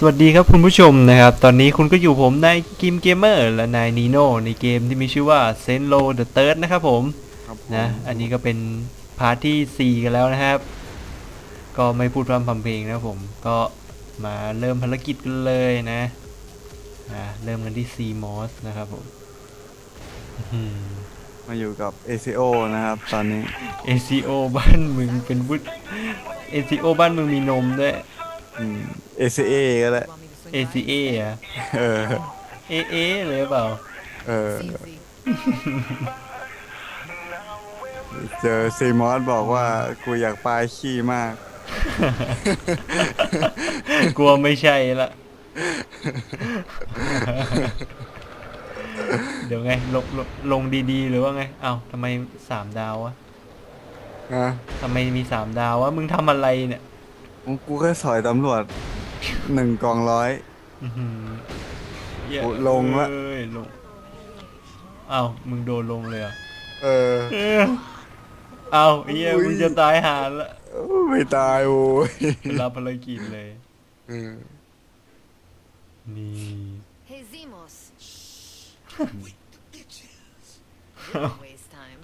สวัสดีครับคุณผู้ชมนะครับ ตอนนี้คุณก็อยู่ผมนายกิมเกมเมอร์และนายนีโน่ในเกมที่มีชื่อว่า s e n l o the Third นะครับผมครับผมนะอันนี้ก็เป็นพาร์ทที่ 4 กันแล้วนะครับ ก็ไม่พูดพร่ำทำเพลงนะครับผมก็มาเริ่มภารกิจกันเลยนะอ่าเริ่มกันที่ C MOS นะครับผมอื้อหือมาอยู่กับ ACO นะครับ ตอนนี้ ACO บ้านมึงเป็นวุฒ ACO บ้านมึงมีนมด้วย อืม ACA ก็ได้ ACA อะเออ AA เลยเปล่า เออ เจอซีมอสบอกว่ากูอยากปลายขี้มาก กลัวไม่ใช่ละ เดี๋ยวไงลงลงลงดีๆ หรือว่าไง เอ้าทำไมสามดาววะนะทำไมมีสามดาววะ มึงทำอะไรเนี่ย กูแค่สอยตำรวจหนึ่งกองร้อย อื้อหือเหี้ยโอ้ลงละ เอ้ยลงเอ้ามึงโดนลงเลยเหรอเออเออ เอ้าไอ้เหี้ยอุ้ย มึงจะตายหาละไม่ตายโว้ยรับภารกิจเลย เออนี่ Hey Zimos. Don't waste time.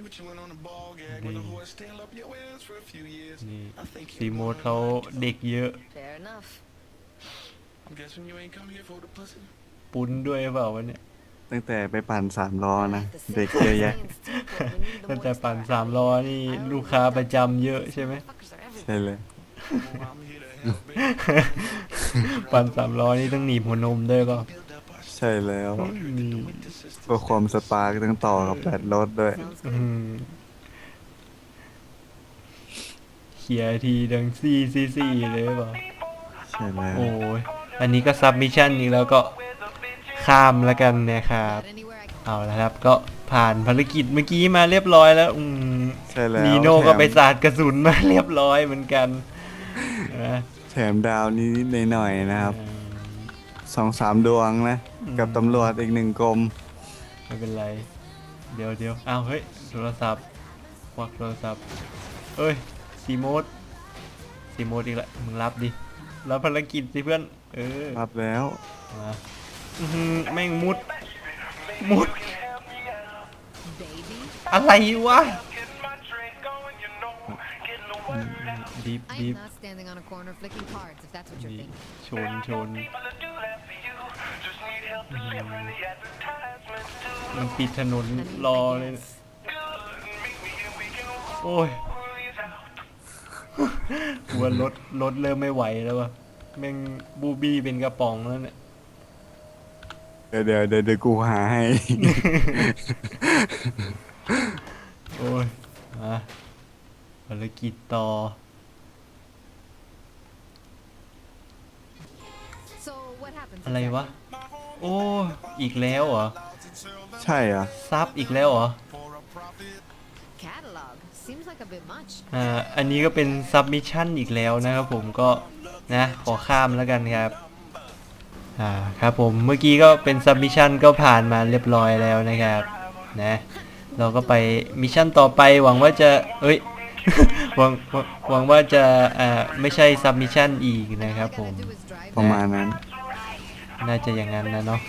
Well, if you chillin' on a ball gag with a horse, stand up your ass for a few years. นี่ I think ซี you โมด wanna เขา make it เด็กเยอะ Fair enough. I'm guessing you ain't come here for the pussy. ปุ้นด้วยเปล่าวะเนี่ย ตั้งแต่ไปปั่นสามล้อนะ The เด็ก simple เยอะแยะ means deep what we need the ตั้งแต่ most ปั่น are. สามล้อนี่ลูกค้าประจำเยอะใช่ไหม Fuckers are everywhere. ใช่เลย Well, I'm here to help, baby. ปั่นสามล้อนี่ต้องหนีบหัวนมด้วยเป ใช่แล้วนี่ winter system. เพื่อความสปาร์กต้องต่อกับแบตรถด้วย Sounds อื good. มเขียร์ทีดังซี่ซี่ซี่เลยเปล่าใช่แล้ว โอ้ยอันนี้ก็ซับมิชชั่นอีกแล้วก็ข้ามแล้วกันนะครับ But anywhere I can เอาละครับ ก็ผ่านภารกิจเมื่อกี้มาเรียบร้อยแล้วอืมใช่แล้วนีโน่ก็ไปแถมสาดกระสุนมาเรียบร้อยเหมือนกันนะแถมดาวนิดๆหน่อยๆนะครับอืมสองสามดวงนะ กับตำรวจอีกหนึ่งกรมไม่เป็นไร เดี๋ยวเดี๋ยวอ้าวเฮ้ยโทรศัพท์ควักโทรศัพท์เอ้ยซีโมดซีโมดอีกละมึงรับดิรับภารกิจสิเพื่อนเออรับแล้วมาอื้อหือแม่งมุดมุด baby. อะไรวะ ดิฟ I ดิฟ am not standing on a corner flicking cards if that's what you're นี่ thinking. ชนชน มันปิดถนน I mean, รอ I เลยนะ guess. โอ้ยกลัวรถรถเริ่มไม่ไหวแล้ววะแม่งบูบี้เป็นกระป๋องแล้วเนี่ย เดี๋ยวเดี๋ยวเดี๋ยวเดี๋ยวกูหาให้ โอ้ยมาภารกิจต่อ So what happens? อะไรวะ exactly? โอ้ยอีกแล้วเหรอ ใช่เหรอซับอีกแล้วเหรอ Catalog seems like a bit much. อ่า อันนี้ก็เป็นซับมิชชั่นอีกแล้วนะครับผมก็นะขอข้ามแล้วกันครับ อ่าครับผมเมื่อกี้ก็เป็นซับมิชชั่นก็ผ่านมาเรียบร้อยแล้วนะครับนะเราก็ไปมิชชั่นต่อไปหวังว่าจะเอ้ย หวังหวังหวังว่าจะอ่าไม่ใช่ซับมิชชั่นอีกนะครับ All I ผม gotta do is drive ประมาณนั้น น่าจะอย่างนั้นนะเนาะ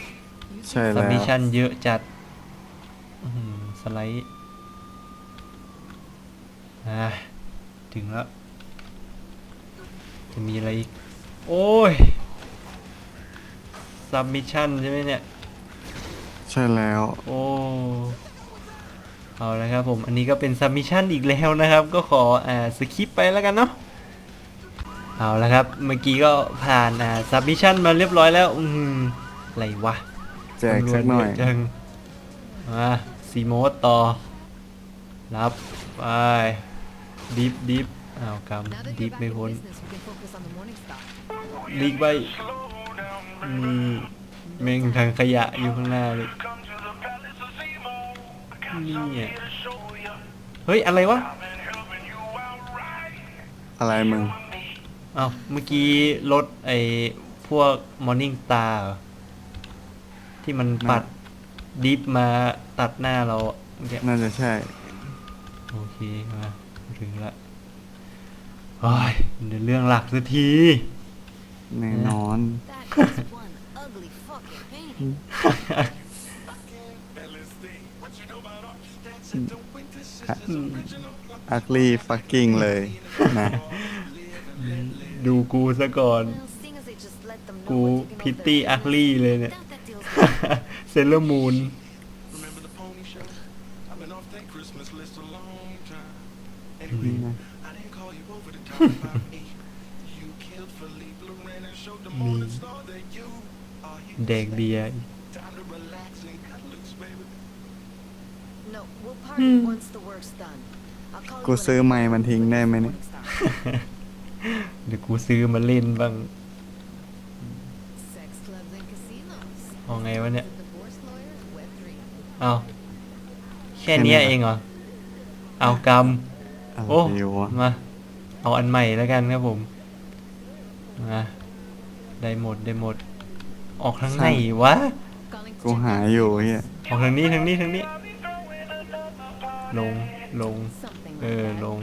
ใช่ซับแล้วมิชชั่นเยอะจัดอื้อหือสไลด์อ่าถึงแล้ว จะมีอะไรอีก โอ้ยซับมิชชั่นใช่ไหมเนี่ย ใช่แล้ว โอ้ เอาละครับผม อันนี้ก็เป็นซับมิชชั่นอีกแล้วนะครับ ก็ขออ่าสคิปไปแล้วกันเนาะ เอาละครับ เมื่อกี้ก็ผ่านอ่าซับมิชชั่นมาเรียบร้อยแล้ว อืมอะไรวะแจกสักหน่อยตำรวจเะจังมาซีโมดต่อ รับไปดิฟดิฟอ้าวก Now that ำ you're ดิฟ back ไม่ in พ้น business, we can focus on the morning stop. ลีกไปนี่แม่งทางขยะอยู่ข้างหน้าเลยนี่อะเฮ้ย อะไรวะ อะไรมึง อ้าวเมื่อกี้รถไอ้พวก Morning Star เหรอที่มันปัดดิฟมาตัดหน้าเราอะเมื่อกี้น่าจะใช่ โอเคมาถึงละโอ้ยเดี๋ยวเรื่องหลักสักที แน่นอน That is one ugly fucking painting. LSD. What you know about art? That's it. The winter sisters original. อักลี่ฟักกิ้งเลยนะ ดูกูซะก่อน Well, seeing as they just let them know กู what you can พิต over ตี้ there, อักลี่เลยเนี่ย doubt that deal's เซเลอร์มูน Remember the pony show? I've been off that Christmas list a long time. Anyway, I didn't call you over to talk about me. You killed Philippe Loren and showed the morning star that you are here. แดกเบียร์ Time to relax and cut loose, baby. No, we'll party once the work's done. I'll call กู you when ซื้อ I ไม้มันทิ้งได้ไหมเนี่ย Morningstar. เดี๋ยวกูซื้อมาเล่นบ้าง Sex clubs and casinos. เอาไงวะเนี่ย Divorce lawyers, web three. เอาแค่เนี้ยเองเหรอ เอากรรมอะไรโอ้วะมา เอาอันใหม่แล้วกันครับผมมาได้หมดได้หมด ออกทางไหนวะ Calling to กู check หาอยู่เฮียออกทางนี้ทางนี้ทางนี้ ลงลง something เอ like อ that. ลง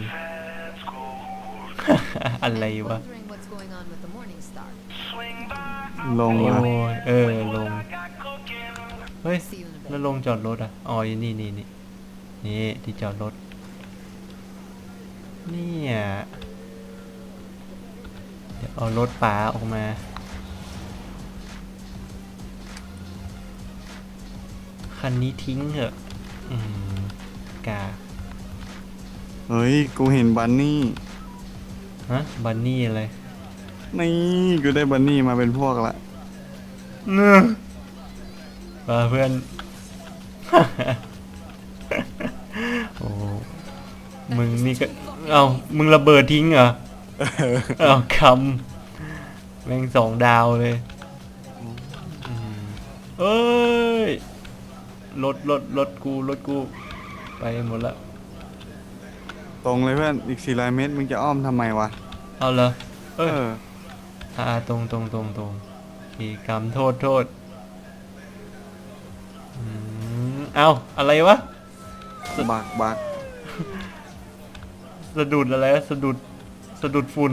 อะไรวะ Wondering what's going on with the Morningstar. ลงโอ้ละยเออลง เฮ้ย See you in a bit. แล้วลงจอดรถอะ อ๋ออยู่นี่นี่นี่นี่ที่จอดรถ เนี่ย เดี๋ยวเอารถป๋าออกมา คันนี้ทิ้งเถอะ อืม กา เฮ้ย กูเห็นบันนี่ ฮะบันนี่อะไรนี่กูได้บันนี่มาเป็นพวกละเนื้อมาเพื่อน โอ้มึงนี่ก็ เอามึงระเบิดทิ้งเหรอ เอาคำ แม่งสองดาวเลยอืมเอ้ยรถรถรถกูรถกู ไปหมดละ ตรงเลยเพื่อน อีก400เมตรมึงจะอ้อมทำไมวะ เอาเหรอเอเอออ อ่าตรงตรงตรงตรงอีกำโทษโทษอืมเอาอะไรวะ บักบักสะดุดอะไรวะสะดุดสะดุดฝุ่น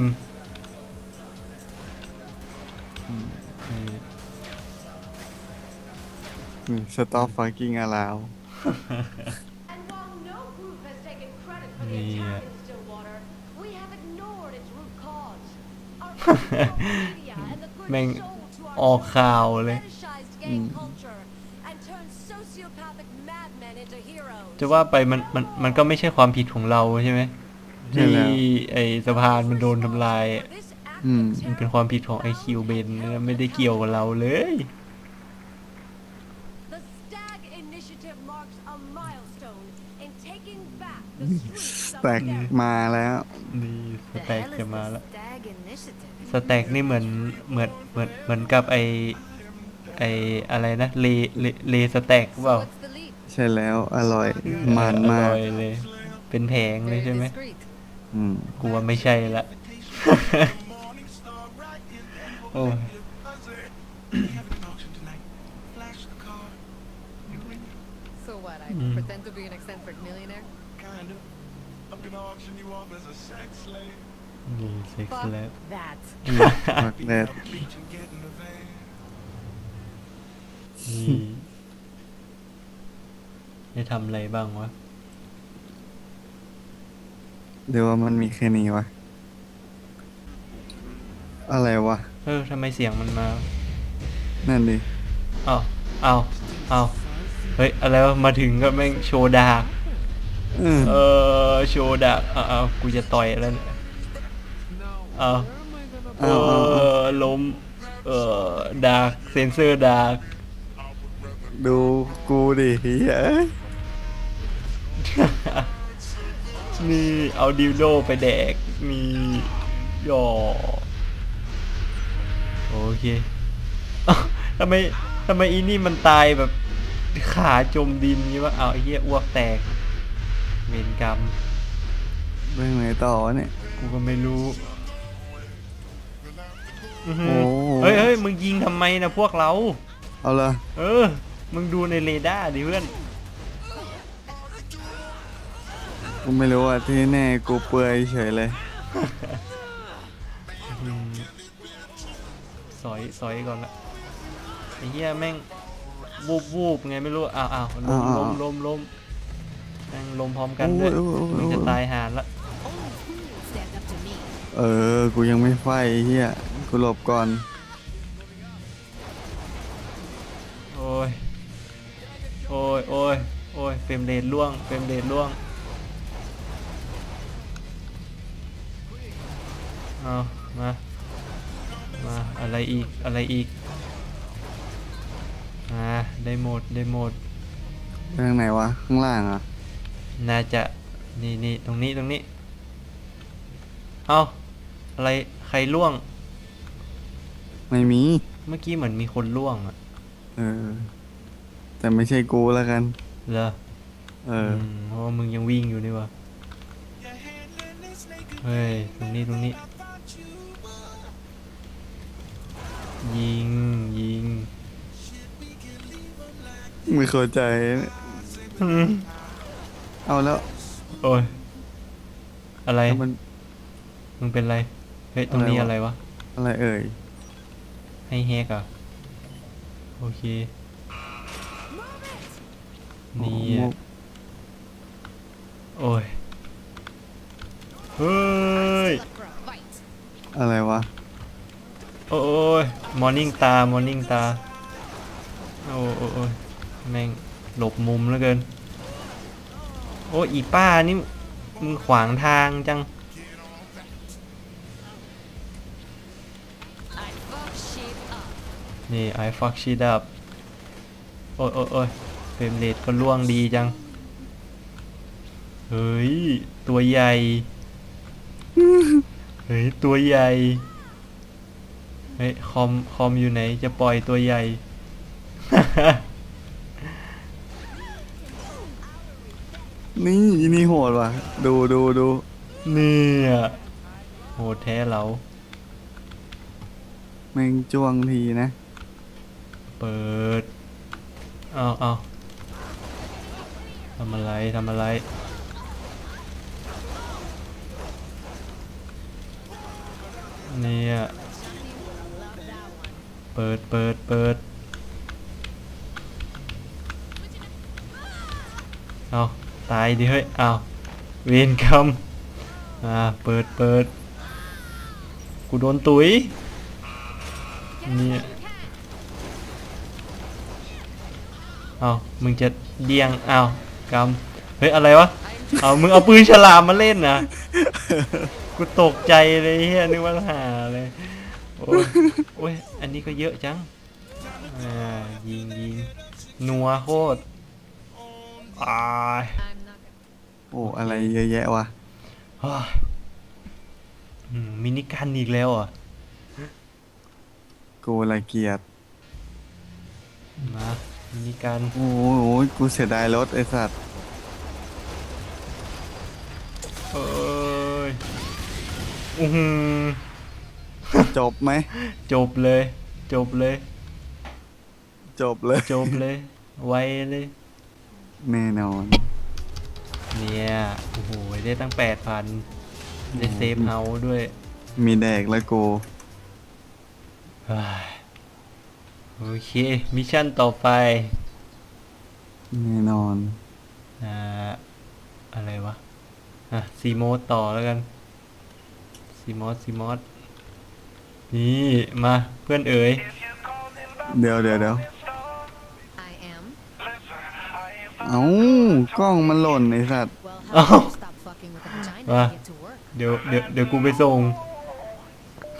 นี่นี่สต็อปฟักกิ้งอลาว good แม่ง soul to ออก our ข่าวเลย fetishized gang culture and turned sociopathic madmen into heroes. จะว่าไปมันมันมันก็ไม่ใช่ความผิดของเราใช่ไหมใช่แล้วที่ไอสะพานมันโดนทำลาย For this act Hmm. of มัน terror, เป็นความผิดของไอคิวเบนนะไม่ได้เกี่ยวกับเราเลย the Stag Initiative marks a milestone in taking back the streets ส of แต็ก Derry. มาแล้ว นี่ส The แต็ก hell จะ is มา the แล้ว Stag Initiative? สแต็กนี่เหมือนเหมือนเหมือนเหมือนกับไอไออะไรนะเลเลเลสแต็ก So เปล่า what's the lead? ใช่แล้วอร่อยมันมากอร่อยเลย เป็นแผงเลย Very ใช่ไหม discreet. อืมกูว่าไม่ใช่ละ Morning star right in that โอ้ย buzzer. I'm gonna auction you off as a sex slave. นี่เซ็กซ์ Fuck แล้ว that. บักแดด Up beach and get in the van. นี่ได้ทำอะไรบ้างวะ เดี๋ยวว่ามันมีแค่นี้วะ อะไรวะ เออทำไมเสียงมันมานั่นดิ เอาเอาเอาเฮ้ย อะไรวะ มาถึงก็แม่งโชว์ดากเออเออโชว์ดากเอาเอากูจะต่อยแล้วเนี่ยเอาเอาเอเอาเอาอล้มเออดากเซนเซอร์ดากดูกูดิเฮ้ยเอ้ยนี่เอาดิวโดไปแดกนี่หยอโอเคเอ้าทำไมทำไมอีนี่มันตายแบบขาจมดินงี้วะเอาไอ้เหี้ยอ้วกแตก เวรกรรมเรื่องไหนต่อวะเนี่ย กูก็ไม่รู้อื้อหือโอ้ เฮ้ยเฮ้ยมึงยิงทำไมนะพวกเรา เอาละเออ มึงดูในเรดาร์ดิเพื่อน กูไม่รู้อะที่แน่กูเปื่อยเฉยเลย สอยสอยก่อนละไอ้เหี้ยแม่งวูบวูบไงไม่รู้อ้าวอ้าวล้มล้มล้มล้ม แม่งล้มพร้อมกันด้วยโอ้ยโอ้ยโอ้ย มึงจะตายหานละ Only fools stand up to me. เออ กูยังไม่ไฟไอ้เฮียกูหลบก่อน โอ้ย โอ้ยโอ้ยโอ้ยเฟรมเรทล่วง เฟรมเรทล่วงเอามา มา อะไรอีก อะไรอีก อ่า ได้หมด ได้หมด ไปทางไหนวะ ข้างล่างอะ น่าจะนี่นี่ตรงนี้ตรงนี้ เอาอะไรใครล่วง ไม่มี เมื่อกี้เหมือนมีคนล่วงอะเออ แต่ไม่ใช่กูแล้วกัน เหรอเออมเพราะว่ามึงยังวิ่งอยู่นี่วะเฮ้ยตรงนี้ตรงนี้ ยิงยิง ไม่เข้าใจ อืม เอาแล้วโอ้ย อะไร แล้วมัน มึงเป็นไร เฮ้ย ตรงนี้อะอะไรไรวะ วะ อะไรเอ่ย ให้แฮกเหรอะ โอเค นี่โอ้อะโอ้ย เฮ้ย Up for a fight. อะไรวะ โอ้ยมอร์นิ่งตามอร์นิ่งตา โอ้โอ้โอ้ยแม่งหลบมุมแล้วเกินโอ้อีป้านี่มึงขวางทางจัง นี่ I fuck shit up โอ้ยโอ้ยโอ้ยเฟรมเรทก็ล่วงดีจัง เฮ้ย ตัวใหญ่ เฮ้ย ตัวใหญ่ เฮ้ย คอม คอมอยู่ไหน จะปล่อยตัวใหญ่ นี่อีนี่โหดว่ะ ดูดูดูเนี่ยโหดแท้เราแม่งจ้วงทีนะ เปิดเอาเอาทำอะไรทำอะไร เนี่ย เปิดเปิดเปิดเอา ตายดิเฮ้ยเอาเวนคำอ่าเปิดเปิดกูโดนตุ๋ยเนี่ยเอามึงจะเดียงเอากำเฮ้ยอะไรวะเอามึงเอาปืนฉลามมาเล่นนะกูตกใจเลยเฮียนึกว่าหาเลยโอ้ยโอ้ยอันนี้ก็เยอะจังอ่ายิงยิงนัวโคตร อาย I'm not gonna. โอ้อะไรเยอะแยะวะเฮ้ยอืมมินิกันอีกแล้วเหรอะกูละเกียดมามินิกันโอ้โหกูเสียดายรถไอสัตว์เอ้ยอือหือจบไหมจบเลย จบเลย จบเลย จบเลย ไวเลย แน่นอนเนี่ยโอ้โหได้ตั้งแปดพันได้เซฟเฮาส์ด้วย มีแดกแล้วกูเฮ้ยโอเค มิชชั่นต่อไป แน่นอนอ่าอะไรวะ อะซีโมดต่อแล้วกันซีมอสซีมอสนี่ มาเพื่อนเอ๋ย เดี๋ยวเดี๋ยวเดี๋ยว เอ้ากล้องมันหล่นไอสัตว์ Well, how about you stop fucking with the vagina Ah. and get to work? เดี๋ยวเดี๋ยวเดี๋ยวกูไปส่ง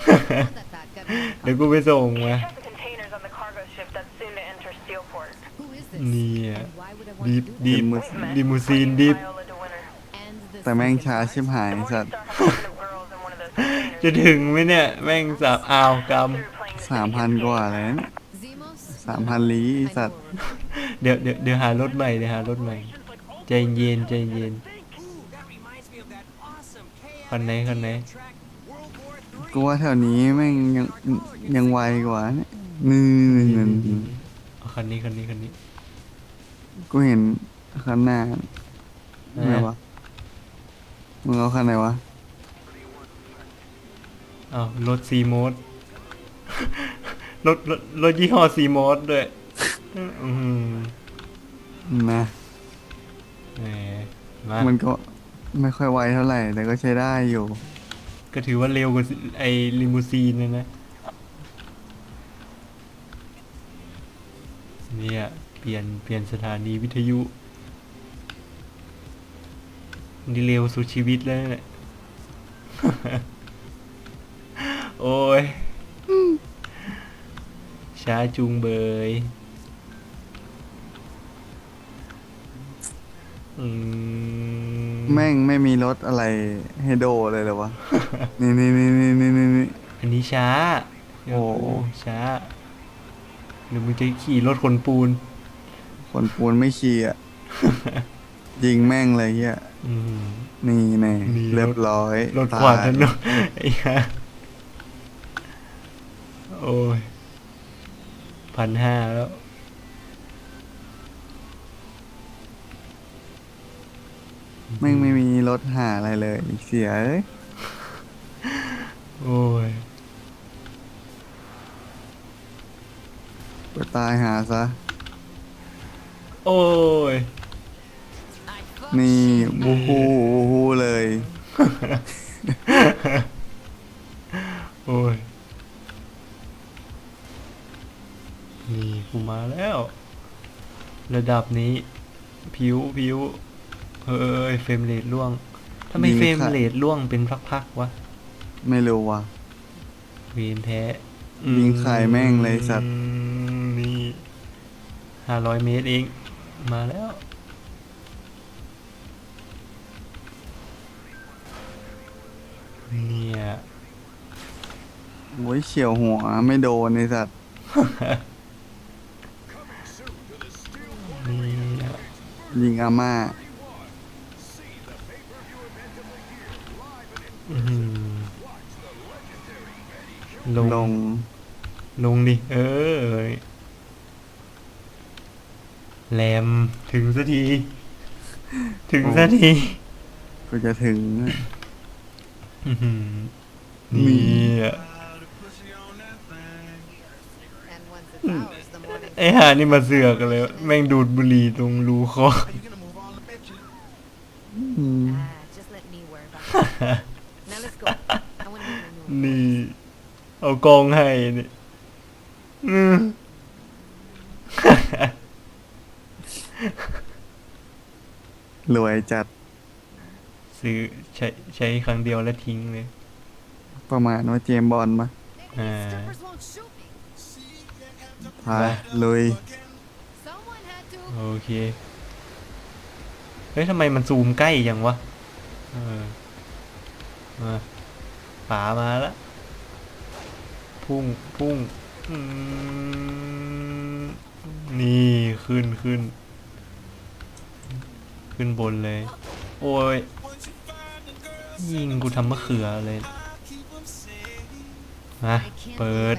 That that got me. เดี๋ยวกูไปส่งมา Check the containers on the cargo ship that's soon to enter Steelport. Who is this? เนี่ย And why would I want ดี to บ do that? ดีบ Witness ลิมูซีนดิบ Viola DeWinter. And this แต่แม่ง fucking ช้า person. ชิบหายไอ้สัตว์ Morningstar has a bunch of girls in one of those containers. จะถึงไหมเนี่ย แม่งสับอ้าวกรรม Through playing the สามพันกว่าแล้วเนี่ย Zemos? สามพันลี้ไอ้สัตว์ เดี๋ยวเดี๋ยวเดี๋ยวหารถใหม่เดี๋ยวหารถใหม่ใจเย็นใจเย็นคันไหนคันไหนกูว่าแถวนี้แม่งยังยังไวกว่าเนี่ยนี่นี่นี่นี่เอาคันนี้คันนี้คันนี้กูเห็นคันหน้าไหนวะมึงเอาคันไหนวะอ้าวรถซีโมดรถรถรถยี่ห้อซีมอสด้วย อืมนะแหมมามันก็ไม่ค่อยไวเท่าไหร่ แต่ก็ใช้ได้อยู่ ก็ถือว่าเร็วกว่าไอ้ลิมูซีนเลยนะ เนี่ย เปลี่ยนเปลี่ยนสถานีวิทยุนี่เร็วสุดชีวิตแล้วเนี่ย โอ้ย ช้าจุงเบย อืมแม่งไม่มีรถอะไรให้โดเลยเหรอวะ นี่นี่นี่นี่นี่นี่นี่ อันนี้ช้าโอ้ ช้าหรือมึงจะขี่รถขนปูน คนปูนไม่ขี่อะ ยิงแม่งเลยเฮียอืม นี่แน่นี่เรียบร้อยรถขวางถตายนนไอ้ห่าโอ้ยพันห้าแล้ว แม่งไม่มีรถหาอะไรเลยเสียเอ้ยโอ้ยไปตายหาซะ โอ้ย นี่บูฮูบูฮูเลย โอ้ย นี่กูมาแล้ว ระดับนี้ ผิวผิว เฮ้ยเฟรมเรทล่วงทำไมยิงเฟรมค่ะเรทล่วงเป็นพักๆวะไม่รู้ว่ะเวียนแท้ยิงไข่แม่งเลยสัตว์อืมนี่ห้าร้อยเมตรเองมาแล้วเนี่ยโอ้ยเฉียวหัวไม่โดนในสัตว์เนี่ยยิงอาม่า อื้อหือลงลงลงดิ เออแหลมถึงสักที ถึงสักทีก็จะถึงอื้อหือมีนี่อะ And once it's ours, the morning ไอ้ห่านี่มาเสือกเลย แม่งดูดบุหรี่ตรงรูคอ Are you gonna move all the bitches? อืม Ah, just let me worry about it. Now let's go. I want to meet my new นี่ เอากองให้นี่อืม รวยจัดซื้อใช้ใช้ครั้งเดียวแล้วทิ้งเลย ประมาณว่าเจมส์บอลมาอ่า Strippers won't shoot me. พาลุย Someone had to. โอเค เฮ้ยทำไมมันซูมใกล้ยังวะ เออมา ป๋ามาแล้ว พุ่งพุ่งนี่ขึ้นขึ้น ขึ้นบนเลย โอ้ย ยิงกูทำมะเขือเลยมาเปิด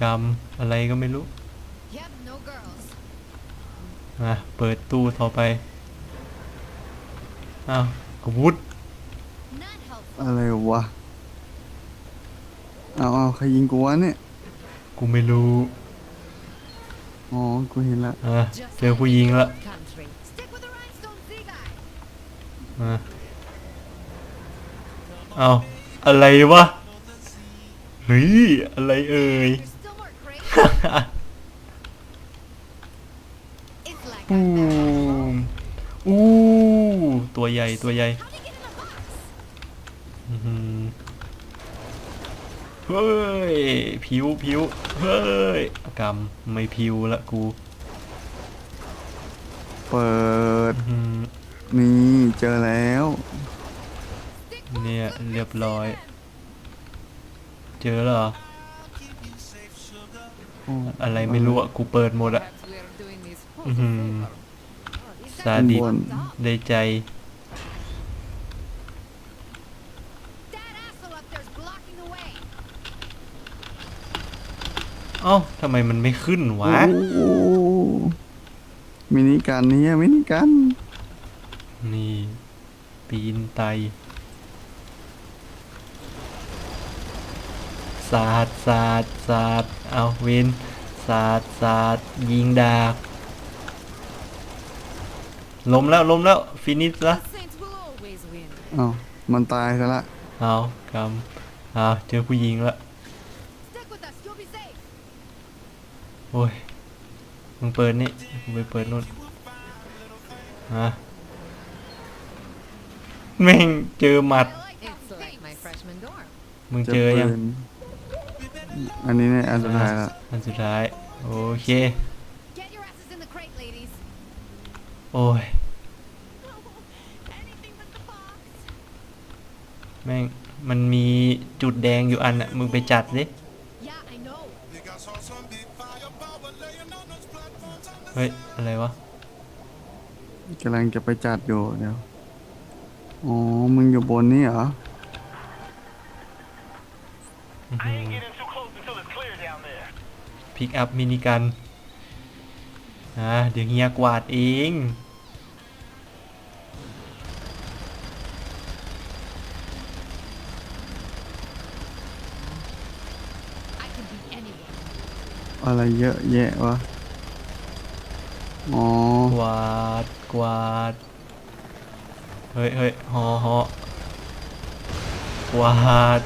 กรรมอะไรก็ไม่รู้มาเปิดตู้ต่อไป อ้าวกวุธ อะไรวะ เอาเอาใครยิงกูวะเนี่ย กูไม่รู้อ๋อ กูเห็นละ อะ Just เจอผู้หญิงละ like country. Stick with the rhinestone Z-guy. มาเอาอะไรวะเฮ้ยอะไรเอ่ย There's still more crates. it's like ปู I'm back. มอู้ตัวใหญ่ตัวใหญ่ How'd you get in the box? อื้อหือ เฮ้ย ผิวผิวเฮ้ยกรรมไม่ผิวละกู เปิด อื้อหือนี่เจอแล้ว เนี่ยเรียบร้อย เจอแล้วเหรอโอ้อะไรไม่รู้อะกูเปิดหมดอะ Perhaps we're doing this อื้อหือ Oh, these ซา guys ดิสบน ได้ใจ That asshole up there's blocking the way. เอ้าทำไมมันไม่ขึ้นวะ โอ้มินิกันเนี่ยมินิกันนี่ ปีนไตสสาดสาดสาดเอาวินสาดสาดยิงดากล้มแล้วล้มแล้ว ฟินิชละ The Saints will always win. เอ้ามันตายซะละเอากำเอาเจอผู้หญิงละ Stick with us, you'll be safe. โอ้ย มึงเปิดนี่กูไปเปิดนู่นมาแม่งเจอหมัด It's like my freshman dorm. มึงเจอยัง ปืนอันนี้เนี่ยอันสุดท้ายละอันสุดท้าย โอเค Get your asses in the crate, ladies. โอ้ย Anything but the box. แม่ง มันมีจุดแดงอยู่อันอะมึงไปจัดดิ เฮ้ย อะไรวะ กำลังจะไปจัดอยู่เดี๋ยว อ๋อ มึงอยู่บนนี่เหรอ I ain't getting too close until it's clear down there. พิกอัพมินิกันอ่าเดี๋ยวเฮียกวาดเอง I can beat anyone. อะไรเยอะแยะวะ อ๋อกวาดกวาดเฮ้ยเฮ้ยหอหอกวาด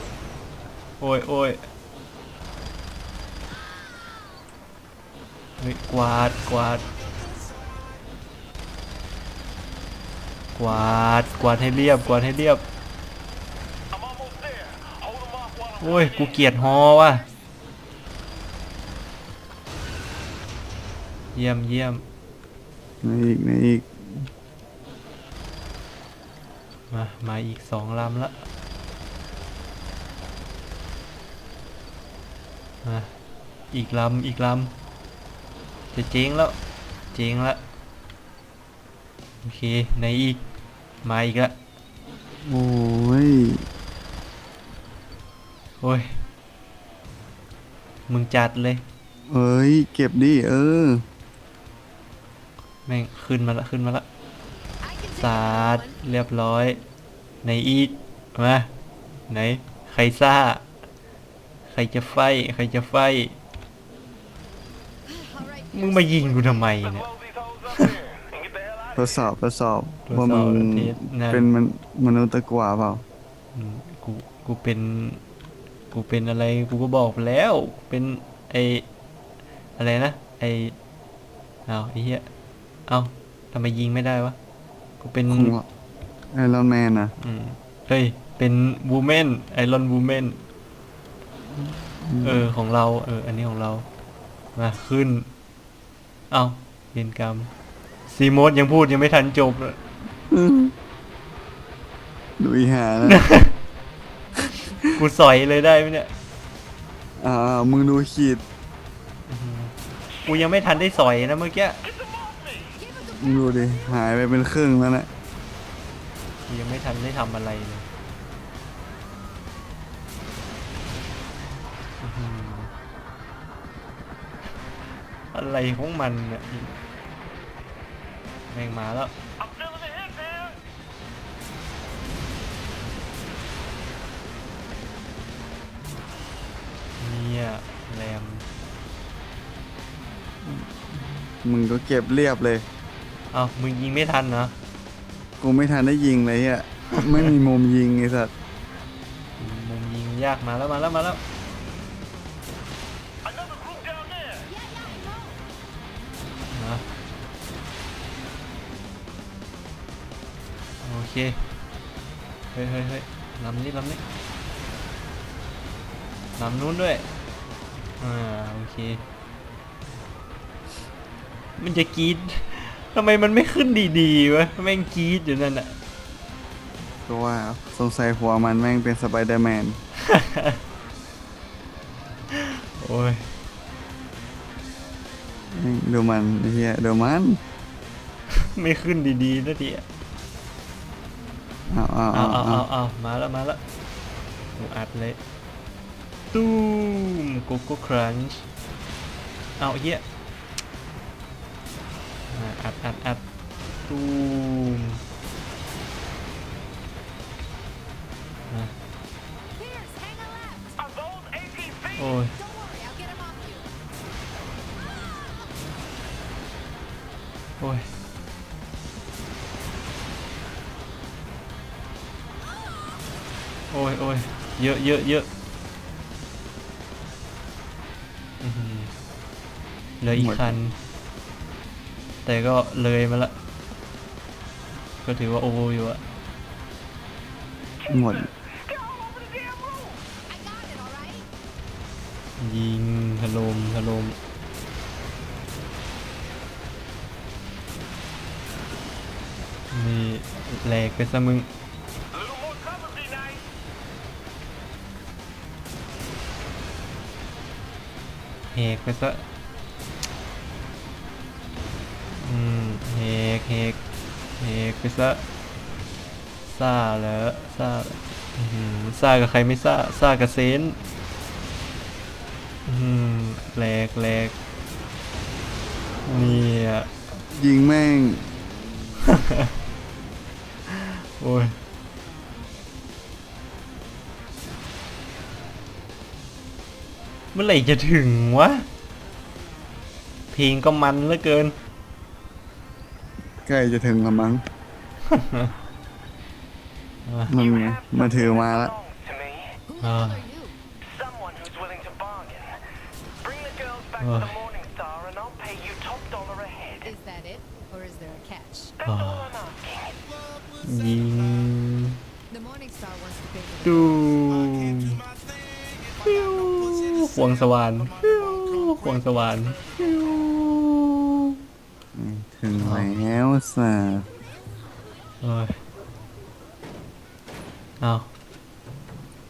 โอ้ยโอ้ยเฮ้ยกวาดกวาดกวาดกวาดให้เรียบกวาดให้เรียบโอ้ยกูเกลียดฮอว่ะเยี่ยมเยี่ยม ในอีกในอีกมา มาอีกสองลำละมาอีกลำอีกลำจะเจ๊งแล้ว เจ๊งละโอเคไหนอีก มาอีกละโอ้ยโอ้ยมึงจัดเลย เอ้ย เก็บดิเออ แม่งขึ้นมาละขึ้นมาละ I can take สาด another one. เรียบร้อยไหนอีกมาไหนใครซ่า ใครจะไฟใครจะไฟ All right, มึงมายิงกูทำไมเนี่ย close these hoes up here and get the hell out ทดสอบทดสอบทดสอบว่ามึงเทสนั่นเป็นมันมนุษย์ตะกว่าเปล่าอืมกูกูเป็นกูเป็นอะไรกูก็บอกไปแล้วเป็นไออะไรนะไอเอาไอเหี้ย เอาทำไมยิงไม่ได้วะกูเป็นของไอรอนแมนนะอืมเฮ้ยเป็นวูแมนไอรอนวูแมนเออของเรา เออ อันนี้ของเรา มาขึ้น เอาเรียนกรรมซีโมดยังพูดยังไม่ทันจบเลยดูอีหานะกูสอยเลยได้ไหมเนี่ย อ่า มึงดูขีด กูยังไม่ทันได้สอยนะเมื่อกี้มึง ดูดิหายไปเป็นครึ่งแล้วนะกูยังไม่ทันได้ทำอะไรเลยอื้อหืออะไรของมันเนี่ยแม่งมาแล้ว I'm feeling the hit, man. เนี่ยแรมมึงก็เก็บเรียบเลยเอามึงยิงไม่ทันเนาะกูไม่ทันได้ยิงเลยอะ ไม่มีมุมยิงไอ้สัตว์มุมยิงยากมาแล้วมาแล้วมาแล้ว Another group down there. นะโอเค เฮ้ยเฮ้ยเฮ้ยลำนี้ลำนี้ลำนู้นด้วย อ่า โอเค มันจะกรีด ทำไมมันไม่ขึ้นดีๆวะแม่งกรีดอยู่นั่นอะก็ว่าสงสัยหัวมันแม่งเป็นสไปเดอร์แมน โอ้ยแม่งดูมันไอ้เฮียดูมันไม่ขึ้นดีๆนะทีอะเอาเอาเอาเอาเอาเอาเอาเอามาแล้วมาแล้วหนูอัดเลย ตูมโกโก้ครันช์เอาเฮีย อ่าอัดอัดอัดตูมมา Pierce, hang a left. Are those AP โอ้ย Don't worry, I'll get him off you. โอ้ยโอ้ยโอ้ยเยอะเยอะเยอะอื้อหือเหลืออีกหมดคัน แต่ก็เลยมาละ ก็ถือว่าโอเวอร์อยู่อะหมด They're all over the damn room. I got it, alright? ยิงถล่มถล่มนี่แหลกไปซะมึง A little more cover be nice. แหกไปซะ อืมแหกแหกแหกไปซะซ่าแล้วซ่าอื้อหือซ่ากับใครไม่ซ่าซ่ากับเซนอืมแหลกแหลกเนี่ยยิงแม่ง โอ้ยเมื่อไหร่จะถึงวะ เพลงก็มันเหลือเกิน ใกล้จะถึงแล้วมั้งมันไงมาถือมาละ Belongs to me. Who the Ah. hell are you? Someone who's willing to bargain. Bring the girls back Oh. to the Morning Star and I'll pay you top dollar a head. Is that it? Or is there a catch? That's Ah. all I'm asking. ยิง The Morning Star wants to pay for the ดูฟิวควงสว่านฟิวควงสว่านฟิว ถึงแล้วสาเอ้ยเอา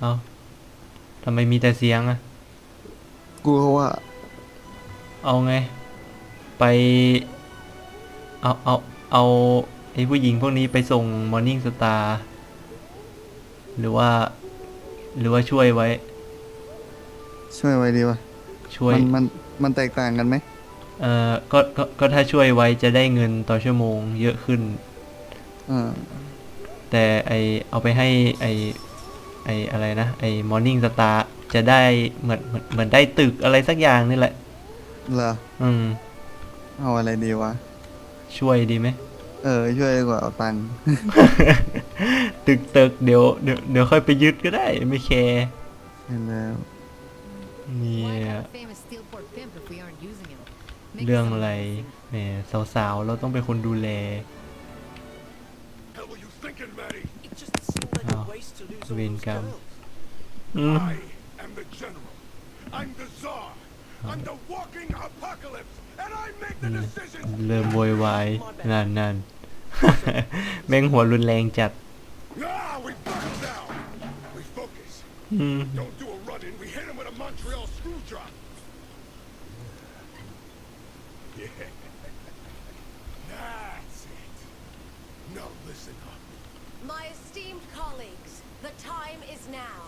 เอาทำไมมีแต่เสียงอะกลัวว่าเอาไง ไป เอาเอาเอาไอ้ผู้หญิงพวกนี้ไปส่งมอร์นิ่งสตาร์หรือว่า หรือว่าช่วยไว้ ช่วยไว้ดีวะช่วย มันมันมันแตกต่างกันไหม เอ่อก็ก็ก็ถ้าช่วยไว้จะได้เงินต่อชั่วโมงเยอะขึ้นอ่าแต่ไอเอาไปให้ไอไออะไรนะไอมอร์นิ่งสตาร์จะได้เหมือนเหมือนเหมือนได้ตึกอะไรสักอย่างนี่แหละ เหรอ อืม เอาอะไรดีวะ ช่วยดีไหม เออ ช่วยดีกว่าเอาตังค์ ตึกตึกเดี๋ยวเดี๋ยวเดี๋ยวค่อยไปยึดก็ได้ไม่แคร์เห็นแล้ว เนี่ Why ย have a famous Steelport pimp if we aren't using him? Make เรื่อง some อะไร noise. แหมสาวๆเราต้องเป็นคนดูแล Hell were you thinking, Maddie? It just seemed like Oh, a waste to lose all Green those gum. girls. อืม I am the general. I'm the czar. I'm the walking apocalypse, and I make the decisions. เริ่มโวยวายนั่นนั่น แม่งหัวรุนแรงจัด Ah, we buckle down. We focus. อืม Don't do a run in. We hit him with a Montreal screw drop. Yeah. That's it. Now listen up. My esteemed colleagues, the time is now.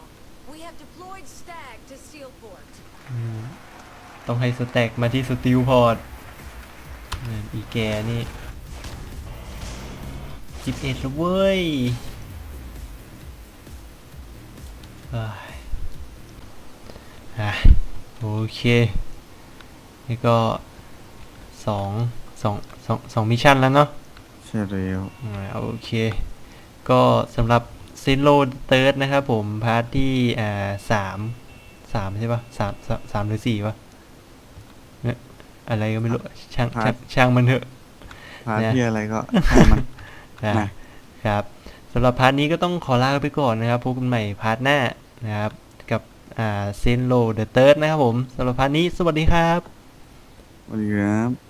We have deployed Stag to Steelport. ต้องให้สแต็กมาที่สติลพอร์ตอีแกนี่สิบเอ็ดแล้วเว้ยอะโอเค นี่ก็สองสองสองสองมิชชั่นแล้วเนาะ ใช่แล้วโอเค ก็สำหรับ ซนโลเติร์ดนะครับผม พาร์ทที่อ่าสามสามใช่ปะสามสามสามหรือสี่ปะเนี่ยอะไรก็ไม่รู้ ช่างช่างช่างมันเถอะพาร์ทเนี่ยที่อะไรก็ให้มันนะนะครับสำหรับพาร์ทนี้ก็ต้องขอลาไปก่อนนะครับพบกันใหม่พาร์ทหน้านะครับ กับอ่าเซนโลเดอะเติร์ดนะครับผมสำหรับพาร์ทนี้สวัสดีครับสวัสดีครับ